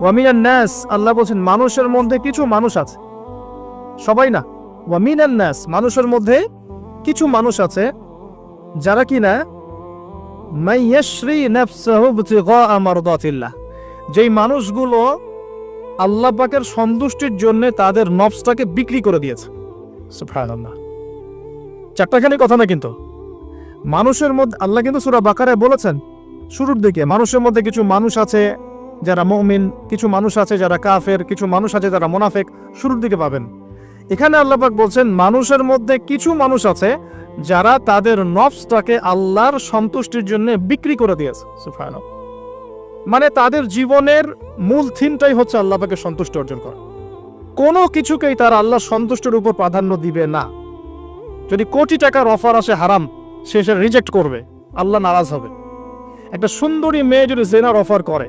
ওয়ামিনান নাস, আল্লাহ বলছেন, মানুষের মধ্যে কিছু মানুষ আছে। সবাই না ওয়ামিনান নাস, মানুষের মধ্যে কিছু মানুষ আছে, যারা ইবতিগা মারদাতিল্লাহ যেই মানুষগুলো আল্লাহ পাকের সন্তুষ্টির জন্য তাদের নফসটাকে বিক্রি করে দিয়েছে। চারটাখানি কথা না কিন্তু। মানুষের মধ্যে, আল্লাহ কিন্তু সুরা বাকারায় বলেছেন, শুরুর দিকে, মানুষের মধ্যে কিছু মানুষ আছে যারা মুমিন, কিছু মানুষ আছে যারা কাফের, কিছু মানুষ আছে যারা মুনাফিক, শুরুর দিকে পাবেন। এখানে আল্লাহ পাক বলছেন, মানুষের মধ্যে কিছু মানুষ আছে যারা তাদের নফসটাকে আল্লাহর সন্তুষ্টির জন্য বিক্রি করে দিয়েছে। সুবহানাল্লাহ। মানে তাদের জীবনের মূল থিমটাই হচ্ছে আল্লাহ পাকে সন্তুষ্ট অর্জন করা। কোনো কিছুকেই তারা আল্লাহ সন্তুষ্টের উপর প্রাধান্য দিবে না। যদি কোটি টাকার অফার আসে হারাম, সে সে রিজেক্ট করবে, আল্লাহ নারাজ হবে। একটা সুন্দরী মেয়ে যদি জেনার অফার করে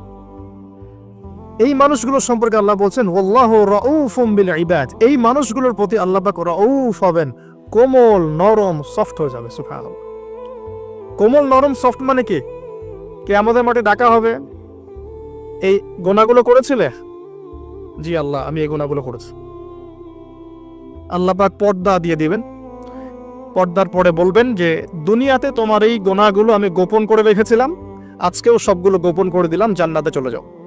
এই মানুষগুলো সম্পর্কে আল্লাহ বলছেন, ওয়াল্লাহু রাউফুম ইবাদ। এই মানুষগুলোর প্রতি আল্লাহ পাক রাউফ হবেন। কোমল, নরম, সফট হয়ে যাবে, সুবহানাল্লাহ। কোমল, নরম, সফট মানে কি? কে আমাদের মাঠে ডাকা হবে? এই গোনাগুলো করেছিলে? জি আল্লাহ, আমি এই গোনাগুলো করেছি। আল্লাহ পাক পর্দা দিয়ে দিবেন। পর্দার পরে বলবেন যে, দুনিয়াতে তোমার এই গোনাগুলো আমি গোপন করে রেখেছিলাম। আজকেও সবগুলো গোপন করে দিলাম, জান্নাতে চলে যাও।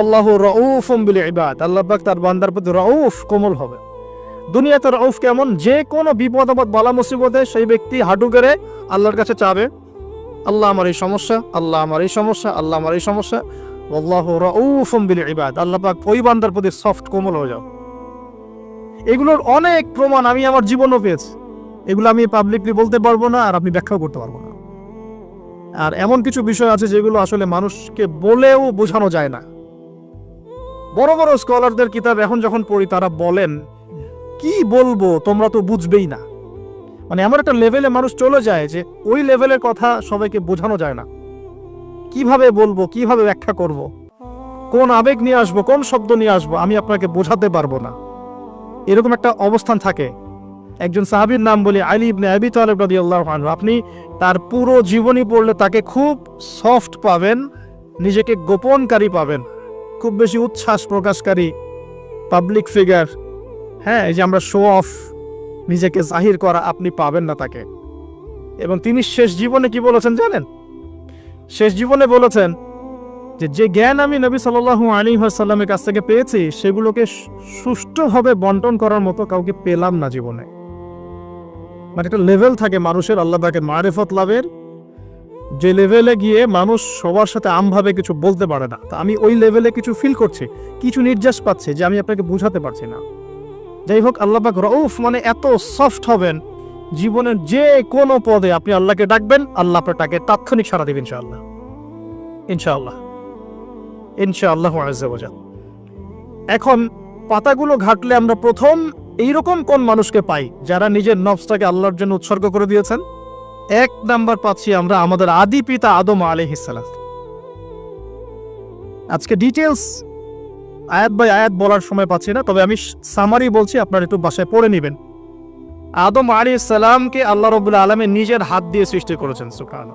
আল্লাহ তার বান্দার প্রতি রউফ কোমল হবে। দুনিয়াতে রউফ কেমন? যে কোনো বিপদ আপদ, বালা মুসিবতে সেই ব্যক্তি হাঁটু গেড়ে আল্লাহর কাছে চাবে। আল্লাহ আমার এই সমস্যা, আল্লাহ আমার এই সমস্যা, আল্লাহ আমার এই সমস্যা। ওই বান্দার প্রতি সফট, কোমল হয়ে এগুলোর অনেক প্রমাণ আমি আমার জীবনও পেয়েছি। এগুলো আমি পাবলিকলি বলতে পারব না আর আপনি ব্যাখ্যাও করতে পারব না। আর এমন কিছু বিষয় আছে যেগুলো আসলে মানুষকে বলেও বোঝানো যায় না। বড় বড় স্কলারদের কিতাব এখন যখন পড়ি, তারা বলেন, কি বলব, তোমরা তো বুঝবেই না। মানে এমন একটা লেভেলে মানুষ চলে যায় যে, ওই লেভেলের কথা সবাইকে বোঝানো যায় না। কীভাবে বলব, কীভাবে ব্যাখ্যা করব। কোন আবেগ নিয়ে আসব, কোন শব্দ নিয়ে আসব, আমি আপনাকে বোঝাতে পারব না। এরকম একটা অবস্থান থাকে। একজন সাহাবীর নাম বলি আলী ইবনে আবি তালেব আনহু। আপনি তার পুরো জীবনী পড়লে তাকে খুব সফট পাবেন, নিজেকে গোপনকারী পাবেন। খুব বেশি উচ্ছ্বাস প্রকাশকারী পাবলিক ফিগার হ্যাঁ এই যে আমরা শো অফ নিজেকে জাহির করা আপনি পাবেন না তাকে। এবং তিনি শেষ জীবনে কি বলেছেন জানেন? শেষ জীবনে বলেছেন যে যে জ্ঞান আমি নবী সাল্লাল্লাহু আলী সাল্লামের কাছ থেকে পেয়েছি, সেগুলোকে সুষ্ঠুভাবে বন্টন করার মতো কাউকে পেলাম না জীবনে। মানে একটা লেভেল থাকে মানুষের, আল্লাহ তাকে মারেফত লাভের যে লেভেলে গিয়ে মানুষ সবার সাথে আমভাবে কিছু বলতে পারে না, তা আমি ওই লেভেলে কিছু ফিল করছি, কিছু নির্যাস পাচ্ছে যে আমি আপনাকে বুঝাতে পারছি না। যাই হোক, আল্লাহ পাক রউফ মানে এত সফট হবেন, জীবনের যে কোনো পদে আপনি আল্লাহকে ডাকবেন, আল্লাহ আপনার তাকে তাৎক্ষণিক সারা দেবেন ইনশাআল্লাহ। ইনশাআল্লাহ। ইনশাআল্লাহ এখন পাতাগুলো ঘাটলে আমরা প্রথম এইরকম কোন মানুষকে পাই যারা নিজের নফসটাকে আল্লাহর জন্য উৎসর্গ করে দিয়েছেন? এক নাম্বার পাচ্ছি আমরা আমাদের আদি পিতা আদম আলহিসাল্লাম আজকে ডিটেলস আয়াত বাই আয়াত বলার সময় পাচ্ছি না, তবে আমি সামারি বলছি, আপনারা একটু বাসায় পড়ে নেবেন। আদম আলী সালামকে আল্লাহ রবুল্লা আলমে নিজের হাত দিয়ে সৃষ্টি করেছেন সুকান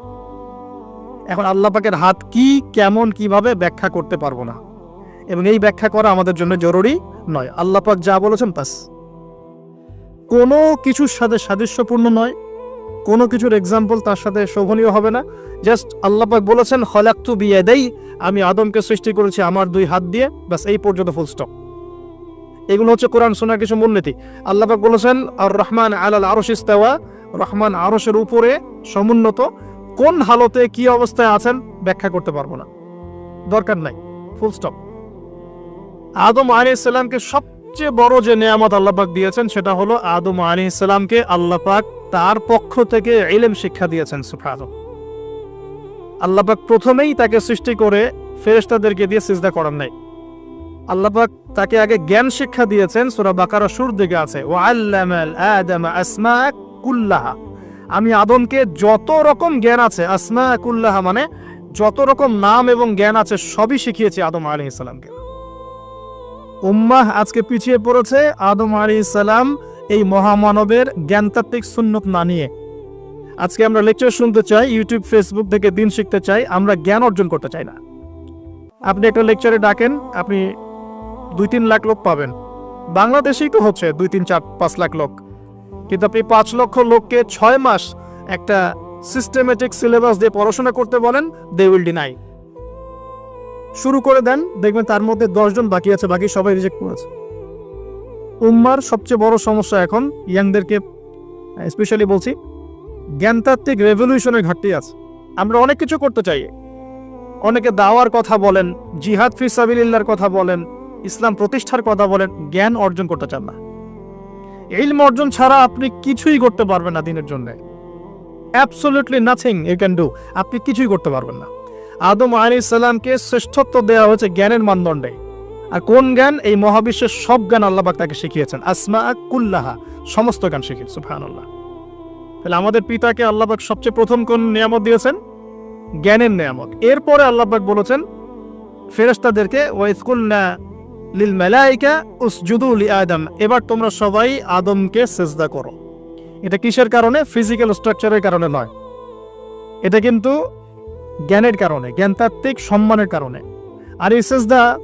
এখন আল্লাহ পাকের হাত কি, কেমন, কীভাবে ব্যাখ্যা করতে পারব না। এবং এই ব্যাখ্যা করা আমাদের জন্য জরুরি নয়। আল্লাহ পাক যা বলেছেন, বাস। কোনো কিছুর সাথে সাদৃশ্যপূর্ণ নয়। কোনো কিছুর এক্সাম্পল তার সাথে শোভনীয় হবে না। জাস্ট আল্লাহ পাক বলেছেন হলাক্তু বিয়াদাই আমি আদমকে সৃষ্টি করেছি আমার দুই হাত দিয়ে। ব্যাস, এই পর্যন্ত ফুল স্টপ এগুলো হচ্ছে কোরআন শোনার কিছু মূলনীতি। আল্লাহ পাক বলেছেন আর রহমান আলাল আরশ ইস্তাওয়া রহমান আরশের উপরে সমুন্নত। কোন হালতে কি অবস্থায় আছেন ব্যাখ্যা করতে পারব না। দরকার নাই ফুল স্টপ আদম আলী ইসলামকে সবচেয়ে বড় যে নেয়ামত আল্লাপাক দিয়েছেন, সেটা হলো আদম আলী ইসলামকে আল্লাপাক তার পক্ষ থেকে এলেম শিক্ষা দিয়েছেন সুফাদ আল্লাপাক প্রথমেই তাকে সৃষ্টি করে ফেরেশতাদেরকে দিয়ে সিজদা করার নাই। আল্লাহ পাক তাকে আগে জ্ঞান শিক্ষা দিয়েছেন, সুরা বাকারা শুর দিকে আছে আদামা আসমা কুল্লাহা। আমি আদমকে যত রকম জ্ঞান আছে, আসমা কুল্লাহা মানে যত রকম নাম এবং জ্ঞান আছে, সবই শিখিয়েছি আদম আলাইহিস সালামকে। উম্মাহ আজকে পিছিয়ে পড়েছে আদম আলাইহিস সালাম এই মহামানবের জ্ঞানতাত্ত্বিক সুন্নত না নিয়ে। আজকে আমরা লেকচার শুনতে চাই ইউটিউব ফেসবুক থেকে দিন শিখতে চাই, আমরা জ্ঞান অর্জন করতে চাই না। আপনি একটা লেকচারে ডাকেন, আপনি দুই তিন লাখ লোক পাবেন। বাংলাদেশেই তো হচ্ছে দুই তিন চার, পাঁচ লাখ লোক। কিন্তু আপনি পাঁচ লক্ষ লোককে ছয় মাস একটা সিস্টেমেটিক সিলেবাস দিয়ে পড়াশোনা করতে বলেন দে উইল ডিনাই শুরু করে দেন, দেখবেন তার মধ্যে দশজন বাকি আছে, বাকি সবাই রিজেক্ট করেছে। উম্মার সবচেয়ে বড় সমস্যা এখন ইয়াংদেরকে স্পেশালি বলছি, জ্ঞানতাত্ত্বিক রেভলিউশনের ঘাটতি আছে। আমরা অনেক কিছু করতে চাই। অনেকে দাওয়ার কথা বলেন, জিহাদ ফি সাবিলিল্লাহর কথা বলেন, ইসলাম প্রতিষ্ঠার কথা বলেন, জ্ঞান অর্জন করতে চান না। ইলম অর্জন ছাড়া আপনি কিছুই করতে পারবেন না দিনের জন্য। Absolutely nothing you can do আপনি কিছুই করতে পারবেন না। আদম আলী সাল্লামকে শ্রেষ্ঠত্ব দেওয়া হয়েছে জ্ঞানের মানদণ্ডে। আর কোন জ্ঞান? এই মহাবিশ্বের সব জ্ঞান আল্লাহবাক তাকে শিখিয়েছেন। আসমা কুল্লাহা, সমস্ত জ্ঞান শিখিয়েছে সুফহানাল্লাহ তাহলে আমাদের পিতাকে আল্লাহবাক সবচেয়ে প্রথম কোন নিয়ামত দিয়েছেন? জ্ঞানের নিয়ামত। এরপরে আল্লাহবাক বলেছেন, ফেরেশতাদেরকে ওয়াইসকুল্না লিল মালাইকা উসজুদু লি আদম। এবার তোমরা সবাই আদমকে সেজদা করো। এটা কিসের কারণে? ফিজিক্যাল স্ট্রাকচারের কারণে নয়। এটা কিন্তু জ্ঞানের কারণে, জ্ঞানতাত্ত্বিক সম্মানের কারণে। আর এই সেজদা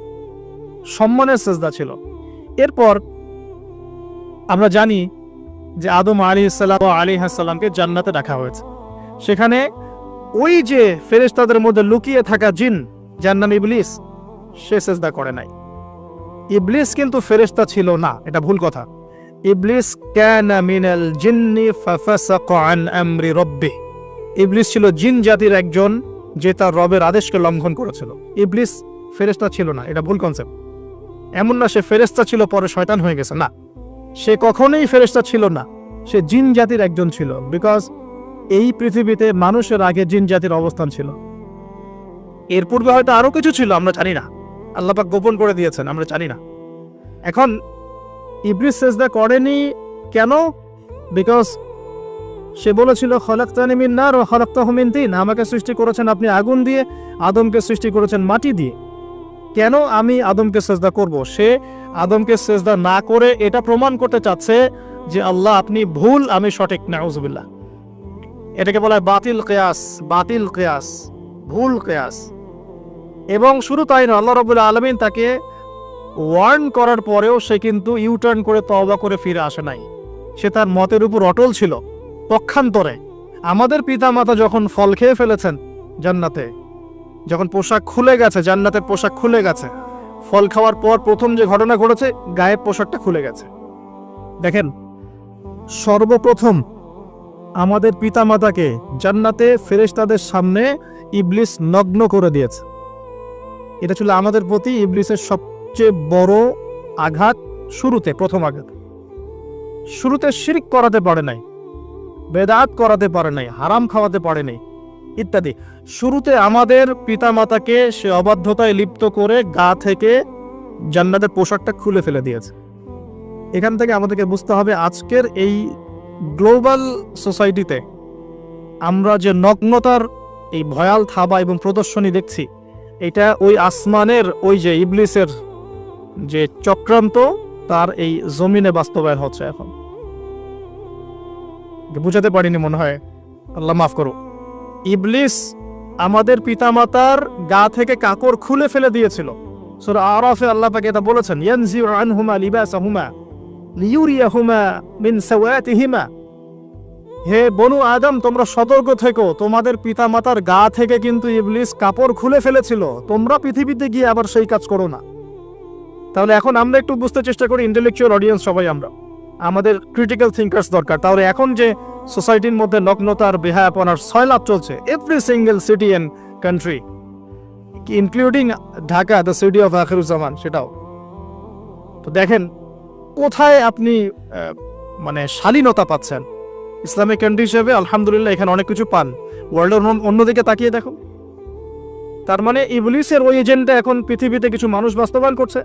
সম্মানের সেজদা ছিল। এরপর আমরা জানি যে আদম আলী ইসাল্লাম আলী হাসাল্লামকে জান্নাতে রাখা হয়েছে। সেখানে ওই যে ফেরেশতাদের মধ্যে লুকিয়ে থাকা জিন, যার নাম ইবলিস, সে সেজদা করে নাই। ইবলিস কিন্তু ফেরেশতা ছিল না, এটা ভুল কথা। ইবলিস মিনাল জিন্নি ইবলিস ছিল জিন জাতির একজন যে তার রবের আদেশকে লঙ্ঘন করেছিল। ইবলিস ফেরেশতা ছিল না, এটা ভুল কনসেপ্ট এমন না সে ফেরেশতা ছিল, পরে শয়তান হয়ে গেছে, না। সে কখনোই ফেরেশতা ছিল না, সে জিন জাতির একজন ছিল বিকজ এই পৃথিবীতে মানুষের আগে জিন জাতির অবস্থান ছিল। এর পূর্বে হয়তো আরও কিছু ছিল, আমরা জানি না। আল্লাপাক গোপন করে দিয়েছেন, আমরা জানি না। এখন ইবলিস সেজদা করেনি কেন? বিকজ সে বলেছিল, খলাক্তানি মিন নার ও মিন তিন আমাকে সৃষ্টি করেছেন আপনি আগুন দিয়ে, আদমকে সৃষ্টি করেছেন মাটি দিয়ে। কেন আমি আদমকে সেজদা করব? সে আদমকে সেজদা না করে এটা প্রমাণ করতে চাচ্ছে যে আল্লাহ আপনি ভুল, আমি সঠিক, নাউজুবিল্লাহ। এটাকে বলা হয় বাতিল কেয়াস বাতিল কেয়াস, ভুল কেয়াস। এবং শুরু তাই না আল্লাহ রবুল্লা আলমিন তাকে ওয়ার্ন করার পরেও সে কিন্তু ইউটার্ন করে তওবা করে ফিরে আসে নাই। সে তার মতের উপর অটল ছিল। পক্ষান্তরে। আমাদের পিতামাতা যখন ফল খেয়ে ফেলেছেন জান্নাতে, যখন পোশাক খুলে গেছে, জান্নাতের পোশাক খুলে গেছে, ফল খাওয়ার পর প্রথম যে ঘটনা ঘটেছে, গায়ের পোশাকটা খুলে গেছে। দেখেন, সর্বপ্রথম আমাদের পিতামাতাকে জান্নাতে ফেরেশতাদের সামনে ইবলিস নগ্ন করে দিয়েছে। এটা ছিল আমাদের প্রতি ইবলিসের সবচেয়ে বড় আঘাত শুরুতে, প্রথম আঘাত। শুরুতে শিরিক করাতে পারে নাই। বেদাত করাতে পারে নাই, হারাম খাওয়াতে পারে নাই, ইত্যাদি। শুরুতে আমাদের পিতামাতাকে সে অবাধ্যতায় লিপ্ত করে গা থেকে জান্নাতের পোশাকটা খুলে ফেলে দিয়েছে। এখান থেকে আমাদেরকে বুঝতে হবে আজকের এই গ্লোবাল সোসাইটিতে আমরা যে নগ্নতার এই ভয়াল থাবা এবং প্রদর্শনী দেখছি, এটা ওই আসমানের ওই যে ইবলিসের যে চক্রান্ত, তার এই জমিনে বাস্তবায়ন হচ্ছে এখন। বুঝাতে পারিনি মনে হয়। আল্লাহ মাফ করো। ইবলিস আমাদের পিতামাতার গা থেকে কাকড় খুলে ফেলে দিয়েছিল। সূরা আরাফে আল্লাহ পাকে এটা বলেছেন, ইয়ানজিউ আনহুমা লিবাসাহুমা, লিউরিয়াহুমা মিন সাওয়াতিহিমা। হে বনু আদম, তোমরা সতর্ক থেকো। তোমাদের পিতামাতার গা থেকে কিন্তু ইবলিস কাপড় খুলে ফেলেছিল। তোমরা পৃথিবীতে গিয়ে আবার সেই কাজ করো না। তাহলে এখন আমরা একটু বুঝতে চেষ্টা করি ইন্টেলেকচুয়াল অডিয়েন্স সবাই আমরা। আমাদের ক্রিটিক্যাল থিঙ্কার্স দরকার। তাহলে এখন যে সোসাইটির মধ্যে নগ্নতার বেহায়াপনার সয়লাভ চলছে every single city and country including Dhaka the city of Akhiruzzaman সেটাও। তো দেখেন, কোথায় আপনি মানে শালীনতা পাচ্ছেন? ইসলামিক কান্ট্রি হিসেবে আলহামদুলিল্লাহ এখানে অনেক কিছু পান। ওয়ার্ল্ডের অন্যদিকে তাকিয়ে দেখো। তার মানে ইবলিসের ওই এজেন্টটা এখন পৃথিবীতে কিছু মানুষ বাস্তবায়ন করছে।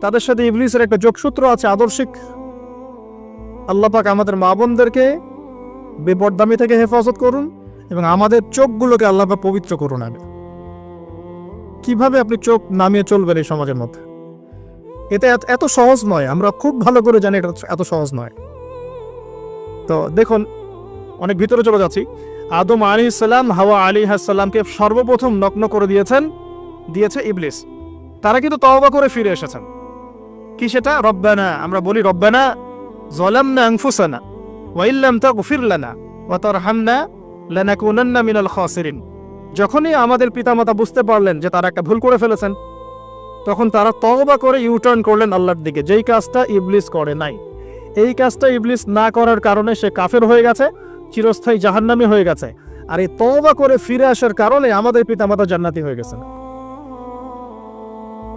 তাদের সাথে ইবলিসের একটা যোগসূত্র আছে আদর্শিক। আল্লাহ পাক আমাদের মা বোনদেরকে বেপরদামি থেকে হেফাজত করুন এবং আমাদের চোখগুলোকে আল্লাহ পাক পবিত্র করুন আগে কীভাবে আপনি চোখ নামিয়ে চলবেন এই সমাজের মধ্যে? এটা এত- এত সহজ নয়, আমরা খুব ভালো করে জানি এটা এত সহজ নয়। তো দেখুন, অনেক ভিতরে চলে যাচ্ছি। আদম আলী ইসলাম হাওয়া আলী হাসাল্লামকে সর্বপ্রথম নগ্ন করে দিয়েছেন, দিয়েছে ইবলিস। তারা কিন্তু তওবা করে ফিরে এসেছেন। কি সেটা? রব্বানা। আমরা বলি, রব্বানা জলামনা আনফুসানা ওয়াইল্লাম তাগফির লানা ওয়া তারহামনা লানাকুনান্না মিনাল খাসিরিন যখনই আমাদের পিতামাতা বুঝতে পারলেন যে তারা একটা ভুল করে ফেলেছেন, তখন তারা তওবা করে ইউটার্ন করলেন আল্লাহর দিকে। যেই কাজটা ইবলিস করে নাই। এই কাজটা ইবলিস না করার কারণে সে কাফের হয়ে গেছে, চিরস্থায়ী জাহান্নামী হয়ে গেছে। আর এই তওবা করে ফিরে আসার কারণে আমাদের পিতামাতা জান্নাতি হয়ে গেছেন।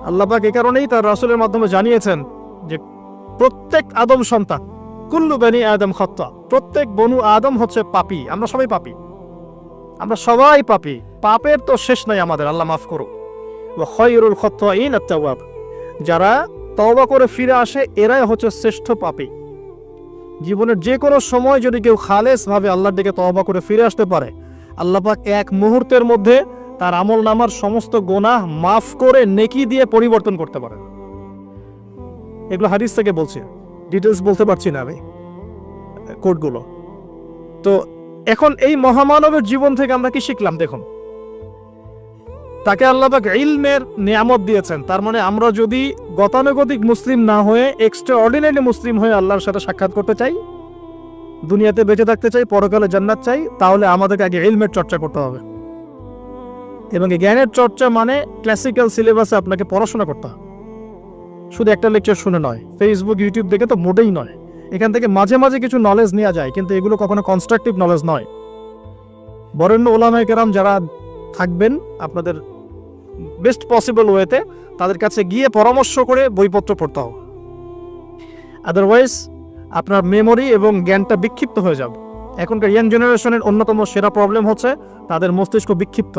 আল্লাপাক এই কারণেই তার রাসূলের মাধ্যমে জানিয়েছেন যে প্রত্যেক আদম সন্তান, কুল্লু বেনি আদম খত্তা, প্রত্যেক বনু আদম হচ্ছে পাপী, আমরা সবাই পাপি। আমরা সবাই পাপী, পাপের তো শেষ নাই আমাদের, আল্লাহ মাফ করো খয়রুল খত্তাইন আত্তাওয়াব, যারা তওবা করে ফিরে আসে, এরাই হচ্ছে শ্রেষ্ঠ পাপী। জীবনের যে কোনো সময় যদি কেউ খালেস ভাবে আল্লাহর দিকে তওবা করে ফিরে আসতে পারে আল্লাপাক এক মুহূর্তের মধ্যে তার আমল নামার সমস্ত গোনাহ মাফ করে নেকি দিয়ে পরিবর্তন করতে পারে। এগুলো হাদিস থেকে বলছি। ডিটেলস বলতে পারছি না আমি, কোডগুলো। তো এখন এই মহামানবের জীবন থেকে আমরা কি শিখলাম দেখুন। তাকে আল্লাহবাক ইলমের নিয়ামত দিয়েছেন। তার মানে আমরা যদি গতানুগতিক মুসলিম না হয়ে এক্সট্রা অর্ডিনারি মুসলিম হয়ে আল্লাহর সাথে সাক্ষাৎ করতে চাই, দুনিয়াতে বেঁচে থাকতে চাই, পরকালে জান্নাত চাই, তাহলে আমাদেরকে আগে ইলমের চর্চা করতে হবে। এবং জ্ঞানের চর্চা মানে ক্লাসিক্যাল সিলেবাসে আপনাকে পড়াশোনা করতে শুধু একটা লেকচার শুনে নয় ফেসবুক ইউটিউব দেখে তো মোটেই নয়। এখান থেকে মাঝে মাঝে কিছু নলেজ নেওয়া যায়, কিন্তু এগুলো কখনো কনস্ট্রাকটিভ নলেজ নয়। বরেণ্য ওলামায় কেরাম যারা থাকবেন আপনাদের বেস্ট পসিবল ওয়েতে তাদের কাছে গিয়ে পরামর্শ করে বইপত্র পড়তে হবে। আদারওয়াইজ আপনার মেমোরি এবং জ্ঞানটা বিক্ষিপ্ত হয়ে যাবে। এখনকার ইয়াং জেনারেশনের অন্যতম সেরা প্রবলেম হচ্ছে তাদের মস্তিষ্ক বিক্ষিপ্ত।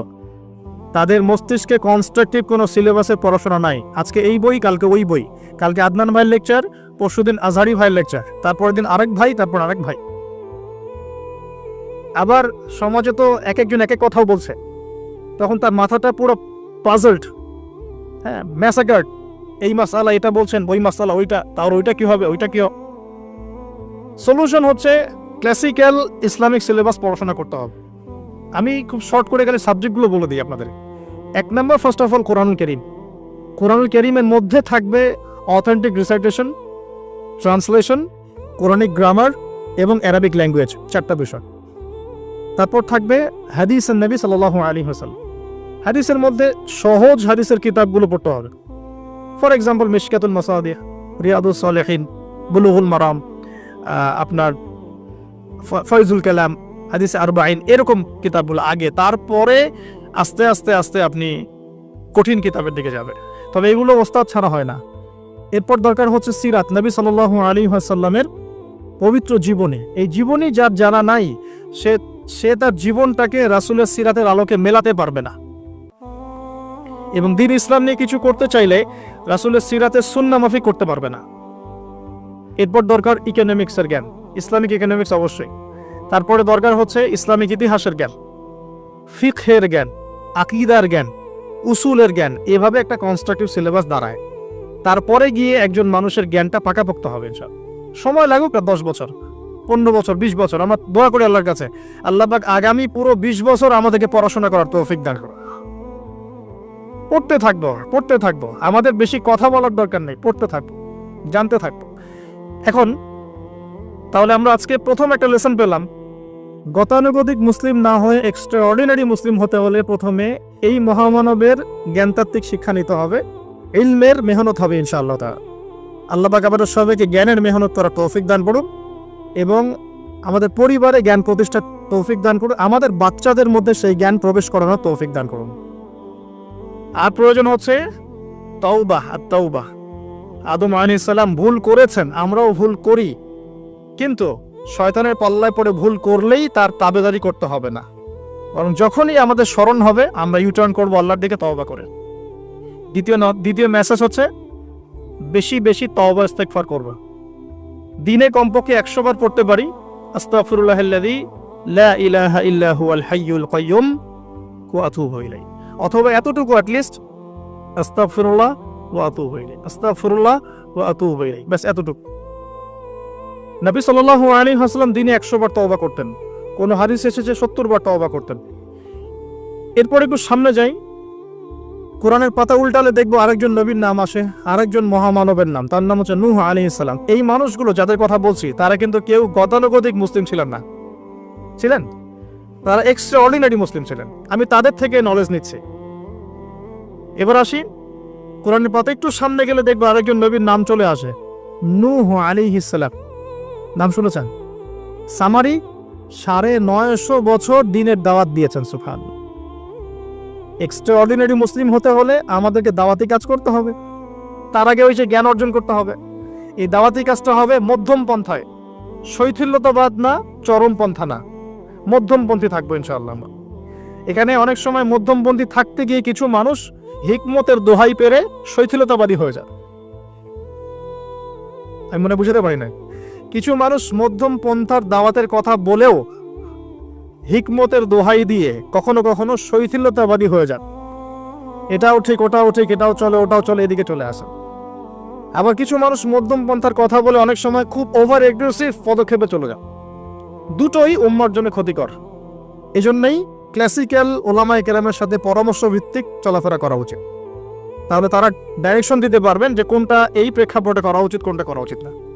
তাদের মস্তিষ্কে কনস্ট্রাকটিভ কোনো সিলেবাসের পড়াশোনা নাই। আজকে এই বই, কালকে ওই বই। কালকে আদনান ভাইয়ের লেকচার পরশুদিন আজহারি ভাইয়ের লেকচার তারপরের দিন আরেক ভাই, তারপর আরেক ভাই। আবার সমাজে তো এক একজন এক এক কথাও বলছে। তখন তার মাথাটা পুরো পাজলড হ্যাঁ ম্যাসাকার্ড এই মাসালা এটা বলছেন, ওই মাসালা ওইটা, তার ওইটা কি হবে, ওইটা কি সলিউশন হচ্ছে ক্লাসিক্যাল ইসলামিক সিলেবাস পড়াশোনা করতে হবে। আমি খুব শর্ট করে গেলে সাবজেক্টগুলো বলে দিই আপনাদের। এক নম্বর ফার্স্ট অফ অল কোরআনুল করিম। কোরআনুল করিমের মধ্যে থাকবে authentic recitation translation Quranic grammar এবং অ্যারাবিক ল্যাঙ্গুয়েজ চারটা বিষয়। তারপর থাকবে হাদিস নবী সাল্লাহ আলী হাসান হাদিসের মধ্যে সহজ হাদিসের কিতাবগুলো পড়তে হবে। ফর এক্সাম্পল মিশকাতুল মাসাদিয়া রিয়াদুল সালেহিন বুলুহুল মারাম আপনার ফয়জুল কালাম হাদিস আরবাইন এরকম কিতাবগুলো আগে, তারপরে আস্তে আস্তে আস্তে আপনি কঠিন কিতাবের দিকে যাবে। তবে এগুলো ওস্তাদ ছাড়া হয় না। এরপর দরকার হচ্ছে সিরাত। নবী সাল্লাল্লাহু আলী আসাল্লামের পবিত্র জীবনী। এই জীবনী যার জানা নাই, সে সে তার জীবনটাকে রাসুলের সিরাতের আলোকে মেলাতে পারবে না। এবং দিন ইসলাম নিয়ে কিছু করতে চাইলে রাসুলের সিরাতের সুন্না মাফিক করতে পারবে না। এরপর দরকার ইকোনমিক্সের জ্ঞান। ইসলামিক ইকোনমিক্স অবশ্যই। তারপরে দরকার হচ্ছে ইসলামিক ইতিহাসের জ্ঞান, ফিকহের জ্ঞান, আকিদার জ্ঞান, উসুলের জ্ঞান, এভাবে একটা কনস্ট্রাকটিভ সিলেবাস দাঁড়ায়। তারপরে গিয়ে একজন মানুষের জ্ঞানটা পাকাপোক্ত হবে সময় লাগুক না দশ বছর, পনেরো বছর, বিশ বছর, আমরা দোয়া করি আল্লাহর কাছে। আল্লাহ পাক আগামী পুরো বিশ বছর আমাদেরকে পড়াশোনা করার তৌফিক দান করো পড়তে থাকব পড়তে থাকব আমাদের বেশি কথা বলার দরকার নেই, পড়তে থাকব জানতে থাকব এখন, তাহলে আমরা আজকে প্রথম একটা লেসন পেলাম। গতানুগতিক মুসলিম না হয়ে এক্সট্রা অর্ডিনারি মুসলিম হতে হলে প্রথমে এই মহামানবের জ্ঞানতাত্ত্বিক শিক্ষা নিতে হবে, ইলমের মেহনত হবে ইনশাআল্লাহ তা আল্লাহ পাক আমাদের সবাইকে জ্ঞানের মেহনত করার তৌফিক দান করুন এবং আমাদের পরিবারে জ্ঞান প্রতিষ্ঠার তৌফিক দান করুন আমাদের বাচ্চাদের মধ্যে সেই জ্ঞান প্রবেশ করানোর তৌফিক দান করুন। আর প্রয়োজন হচ্ছে তৌবাহ আর তৌবাহ আদম আলাইহিস সালাম ভুল করেছেন, আমরাও ভুল করি। কিন্তু শয়তানের পাল্লায় পড়ে ভুল করলেই তার তাবেদারি করতে হবে না। বরং যখনই আমাদের স্মরণ হবে, আমরা ইউটার্ন করব আল্লাহর দিকে তওবা করে। দ্বিতীয় দ্বিতীয় মেসেজ হচ্ছে, বেশি বেশি তওবা ইস্তেগফার করব। দিনে কমপক্ষে একশো বার পড়তে পারি, আস্তাগফিরুল্লাহাল্লাযী লা ইলাহা ইল্লা হুয়াল হাইয়ুল কাইয়্যুম ওয়া আতুবু অথবা এতটুকু অ্যাটলিস্ট আস্তাগফিরুল্লাহ ওয়া আতুবু ইলাইহি। আস্তাগফিরুল্লাহ ওয়া আতুবু ইলাইহি। ব্যাস, এতটুকু। নবী সাল্লাল্লাহু আলী ওয়াসাল্লাম দিনে একশো বার তওবা করতেন। কোন হাদিস এসেছে সত্তর বার তওবা করতেন। এরপর একটু সামনে যাই। কোরআনের পাতা উল্টালে দেখব আরেকজন নবীর নাম আসে, আরেকজন মহামানবের নাম। তার নাম হচ্ছে নুহ আলী ইসলাম এই মানুষগুলো যাদের কথা বলছি, তারা কিন্তু কেউ গতানুগতিক মুসলিম ছিলেন না। ছিলেন? তারা এক্সট্রা অর্ডিনারি মুসলিম ছিলেন। আমি তাদের থেকে নলেজ নিচ্ছি। এবার আসি। কোরআনের পাতা একটু সামনে গেলে দেখব আরেকজন নবীর নাম চলে আসে। নূহ আলী ইসলাম নাম শুনেছেন? সামারি সাড়ে নয়শো বছর দিনের দাওয়াত দিয়েছেন সুফান এক্সট্রা অর্ডিনারি মুসলিম হতে হলে আমাদেরকে দাওয়াতি কাজ করতে হবে। তার আগে ওই যে জ্ঞান অর্জন করতে হবে। এই দাওয়াতি কাজটা হবে মধ্যম পন্থায়। শৈথিল্যতাবাদ না চরমপন্থা না। মধ্যমপন্থী থাকব ইনশাআল্লাহ আমরা। এখানে অনেক সময় মধ্যমপন্থী থাকতে গিয়ে কিছু মানুষ হিকমতের দোহাই পেরে শৈথিলতাবাদী হয়ে যায় আমি মনে বুঝাতে পারি না কিছু মানুষ মধ্যম পন্থার দাওয়াতের কথা বলেও হিকমতের দোহাই দিয়ে কখনো কখনো শৈথিল্যতাবাদী হয়ে যান। এটাও ঠিক, ওটাও ঠিক, এটাও চলে, ওটাও চলে, এদিকে চলে আসে আবার কিছু মানুষ মধ্যম পন্থার কথা বলে অনেক সময় খুব ওভার এগ্রেসিভ পদক্ষেপে চলে যান। দুটোই উম্মার জন্য ক্ষতিকর। এজন্যই ক্লাসিক্যাল ওলামায় কেরামের সাথে পরামর্শ ভিত্তিক চলাফেরা করা উচিত। তাহলে তারা ডাইরেকশন দিতে পারবেন যে কোনটা এই প্রেক্ষাপটে করা উচিত, কোনটা করা উচিত না।